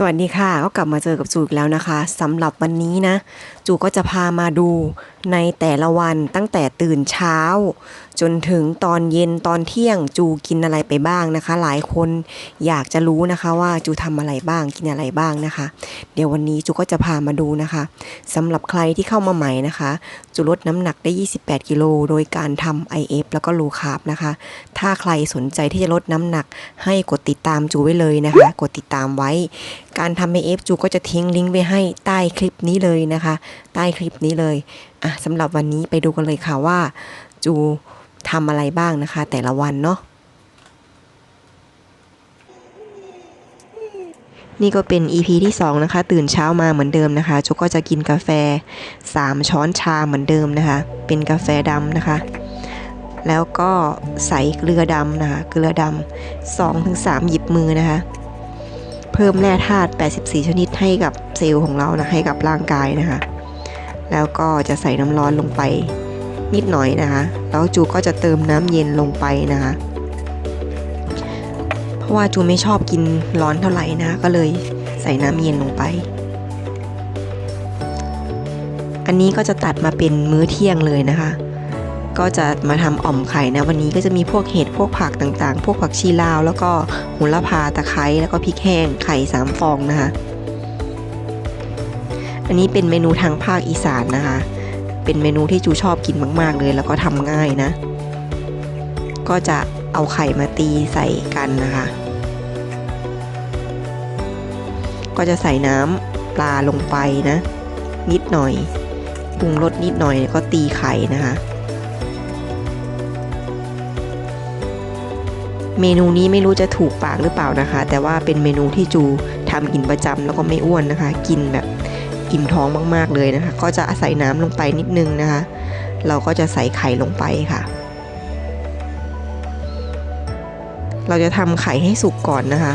สวัสดีค่ะก็กลับมาเจอกับจูอีกแล้วนะคะสำหรับวันนี้นะ จูก็จะพามาดูในแต่ละวันตั้งแต่ตื่นเช้า จนถึงตอนเย็นตอนเที่ยงจูกินอะไรไปบ้างนะคะ หลายคนอยากจะรู้นะคะว่าจูทำอะไรบ้างกินอะไรบ้างนะคะ เดี๋ยววันนี้จูก็จะพามาดูนะคะสำหรับใครที่เข้ามาใหม่นะคะ จูลดน้ำหนักได้ 28กิโลโดยการทำ IF แล้วก็โลคาร์บนะคะ ถ้าใครสนใจที่จะลดน้ำหนักให้กดติดตามจูไว้เลยนะคะ กดติดตามไว้ การทำ IF จูก็จะทิ้งลิงก์ไว้ให้ใต้คลิปนี้เลยนะคะ ใต้คลิปนี้เลยอะสำหรับวันนี้ไปดูกันเลยค่ะว่า จูทำอะไรบ้างนะคะ แต่ละวันเนาะนี่ก็เป็น EP ที่ 2 นะคะ ตื่นเช้ามาเหมือนเดิมนะคะจูก็จะกินกาแฟ 3 ช้อนชาเหมือนเดิมนะคะ เป็นกาแฟดำนะคะ แล้วก็ใส่เกลือดำนะคะ เกลือดำ2-3ถึงหยิบมือนะคะ พิ่มแร่ธาตุ 84 ชนิดให้กับเซลล์ของเรานะ ให้กับร่างกายนะคะ แล้วก็จะใส่น้ำร้อนลงไปนิดหน่อยนะคะ แล้วจูก็จะเติมน้ำเย็นลงไปนะคะ เพราะว่าจูไม่ชอบกินร้อนเท่าไหร่นะ ก็เลยใส่น้ำเย็นลงไป อันนี้ก็จะตัดมาเป็นมื้อเที่ยงเลยนะคะ ก็จะมาทำอ่อมไข่นะ วันนี้ก็จะมีพวกเห็ดพวกผักต่างๆ พวกผักชีลาว แล้วก็โหระพาตะไคร้แล้วก็พริกแห้งไข่สามฟองนะคะ อันนี้เป็นเมนูทางภาคอีสานนะคะ เป็นเมนูที่จูชอบกินมาก ๆ เลย แล้วก็ทำง่ายนะ ก็จะเอาไข่มาตีใส่กันนะคะ ก็จะใส่น้ำปลาลงไปนะ นิดหน่อยปรุงรสนิดหน่อยก็ตีไข่นะคะ เมนูนี้ไม่รู้จะถูกปากหรือเปล่านะคะ แต่ว่าเป็นเมนูที่จูทำกินประจำแล้วก็ไม่อ้วนนะคะ กินแบบอิ่มท้องมากๆเลยนะคะ ก็จะใส่น้ำลงไปนิดนึงนะคะ เราก็จะใส่ไข่ลงไปค่ะ เราจะทำไข่ให้สุกก่อนนะคะ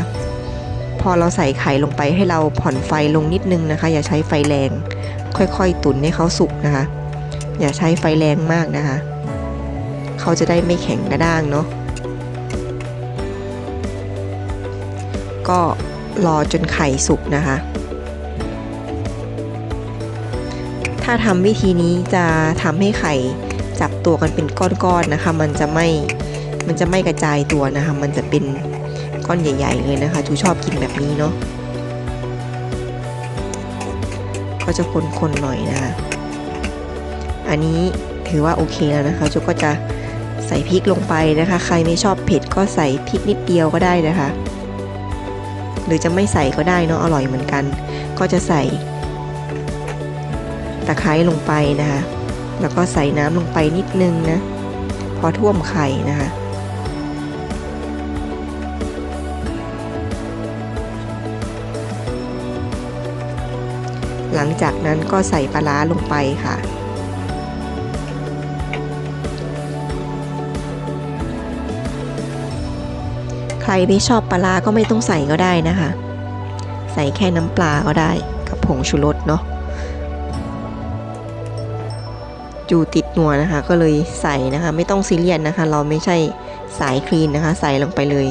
พอเราใส่ไข่ลงไปให้เราผ่อนไฟลงนิดนึงนะคะ อย่าใช้ไฟแรง ค่อยๆ ตุ๋นให้เขาสุกนะคะ อย่าใช้ไฟแรงมากนะคะ เขาจะได้ไม่แข็งกระด้างเนาะ ก็รอจนไข่สุกนะคะ ถ้าทำวิธีนี้จะทำให้ไข่จับตัวกันเป็นก้อนๆนะคะ มันจะไม่มันจะไม่กระจายตัวนะคะ มันจะเป็นก้อนใหญ่ ๆ เลยนะคะจูชอบกินแบบนี้เนาะก็จะคนๆหน่อยนะคะ อันนี้ถือว่าโอเคแล้วนะคะจูก็จะใส่พริกลงไปนะคะ ใครไม่ชอบเผ็ดก็ใส่พริกนิดเดียวก็ได้นะคะ หรือจะไม่ใส่ก็ได้เนาะอร่อยเหมือนกัน ก็จะใส่ตะไคร้ลงไปนะคะแล้วก็ใส่น้ำลงไปนิดนึงนะพอท่วมไข่นะคะหลังจากนั้นก็ใส่ปลาร้าลงไปค่ะ ใครไม่ชอบปลาก็ไม่ต้องใส่ก็ได้นะคะ ใส่แค่น้ำปลาก็ได้กับผงชูรสเนาะจูติดนัวนะคะ ก็เลยใส่นะคะ ไม่ต้องซีเรียสนะคะ เราไม่ใช่สายคลีนนะคะ ใส่ลงไปเลย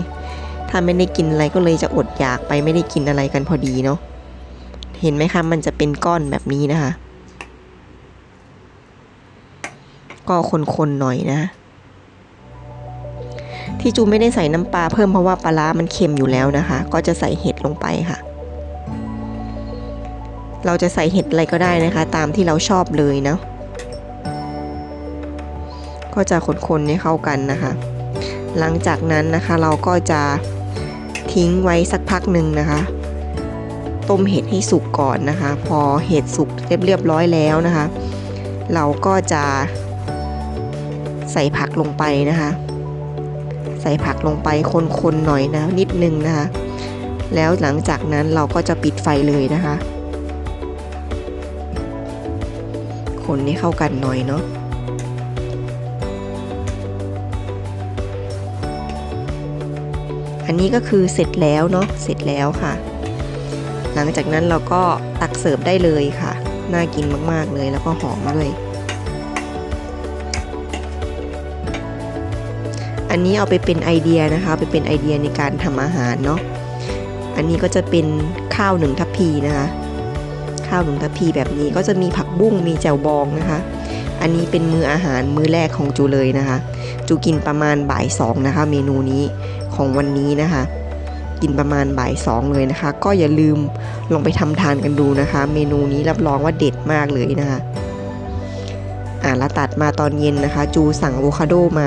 ถ้าไม่ได้กินอะไรก็เลยจะอดอยากไปไม่ได้กินอะไรกันพอดีเนาะเห็นไหมคะ มันจะเป็นก้อนแบบนี้นะคะ ก็คนๆหน่อยนะ ที่จูไม่ได้ใส่น้ำปลาเพิ่มเพราะว่าปลาร้ามันเค็มอยู่แล้วนะคะ ก็จะใส่เห็ดลงไปค่ะ เราจะใส่เห็ดอะไรก็ได้นะคะ ตามที่เราชอบเลยเนาะก็จะคนๆให้เข้ากันนะคะ หลังจากนั้นนะคะเราก็จะทิ้งไว้สักพักหนึ่งนะคะ ต้มเห็ดให้สุกก่อนนะคะ พอเห็ดสุกเรียบเรียบร้อยแล้วนะคะ เราก็จะใส่ผักลงไปนะคะ ใส่ผักลงไปคนๆหน่อยนะนิดนึงนะคะ แล้วหลังจากนั้นเราก็จะปิดไฟเลยนะคะ คนให้เข้ากันหน่อยเนาะอันนี้ก็คือเสร็จแล้วเนาะเสร็จแล้วค่ะ หลังจากนั้นเราก็ตักเสิร์ฟได้เลยค่ะ น่ากินมากๆเลยแล้วก็หอมด้วย อันนี้เอาไปเป็นไอเดียนะคะไปเป็นไอเดียในการทำอาหารเนาะอันนี้ก็จะเป็นข้าวหนึ่งทัพพีนะคะข้าวหนึ่งทัพพีแบบนี้ก็จะมีผักบุ้งมีแจ่วบองนะคะ อันนี้เป็นมืออาหารมื้อแรกของจูเลยนะคะ จูกินประมาณบ่ายสองนะคะ เมนูนี้ของวันนี้นะคะ กินประมาณบ่ายสองเลยนะคะ ก็อย่าลืมลองไปทำทานกันดูนะคะ เมนูนี้รับรองว่าเด็ดมากเลยนะคะอ่าแล้วตัดมาตอนเย็นนะคะ จูสั่งอะโวคาโดมา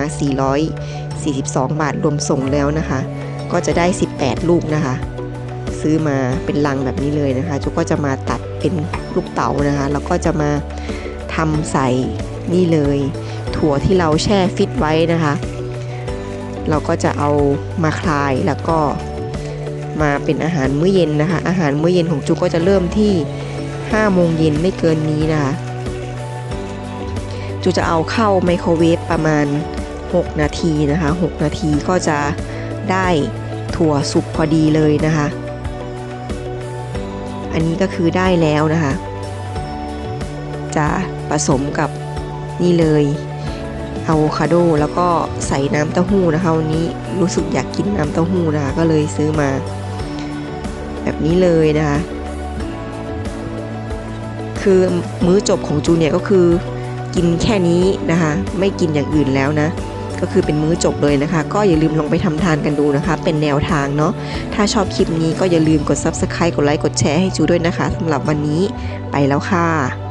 42 บาทรวมส่งแล้วนะคะ ก็จะได้ 18 ลูกนะคะ ซื้อมาเป็นลังแบบนี้เลยนะคะจูก็จะมาตัดเป็นลูกเต๋านะคะแล้วก็จะมาทำใส่นี่เลย ถั่วที่เราแช่ฟิตไว้นะคะ เราก็จะเอามาคลายแล้วก็มาเป็นอาหารมื้อเย็นนะคะ อาหารมื้อเย็นของจูก็จะเริ่มที่5โมงเย็นไม่เกินนี้นะคะจูจะเอาเข้าไมโครเวฟประมาณ 6 นาทีนะคะ 6 นาทีก็จะได้ถั่วสุกพอดีเลยนะคะ อันนี้ก็คือได้แล้วนะคะ จะผสมกับนี่เลยอะโวคาโดแล้วก็ใส่น้ำเต้าหู้นะคะวันนี้รู้สึกอยากกินน้ำเต้าหู้นะคะก็เลยซื้อมา แบบนี้เลยนะคะ คือมื้อจบของจูเนี่ยก็คือกินแค่นี้นะคะ ไม่กินอย่างอื่นแล้วนะ ก็คือเป็นมื้อจบเลยนะคะ ก็อย่าลืมลองไปทำทานกันดูนะคะ เป็นแนวทางเนาะถ้าชอบคลิปนี้ก็อย่าลืมกด subscribe กดไลค์กดแชร์ให้จูด้วยนะคะสำหรับวันนี้ไปแล้วค่ะ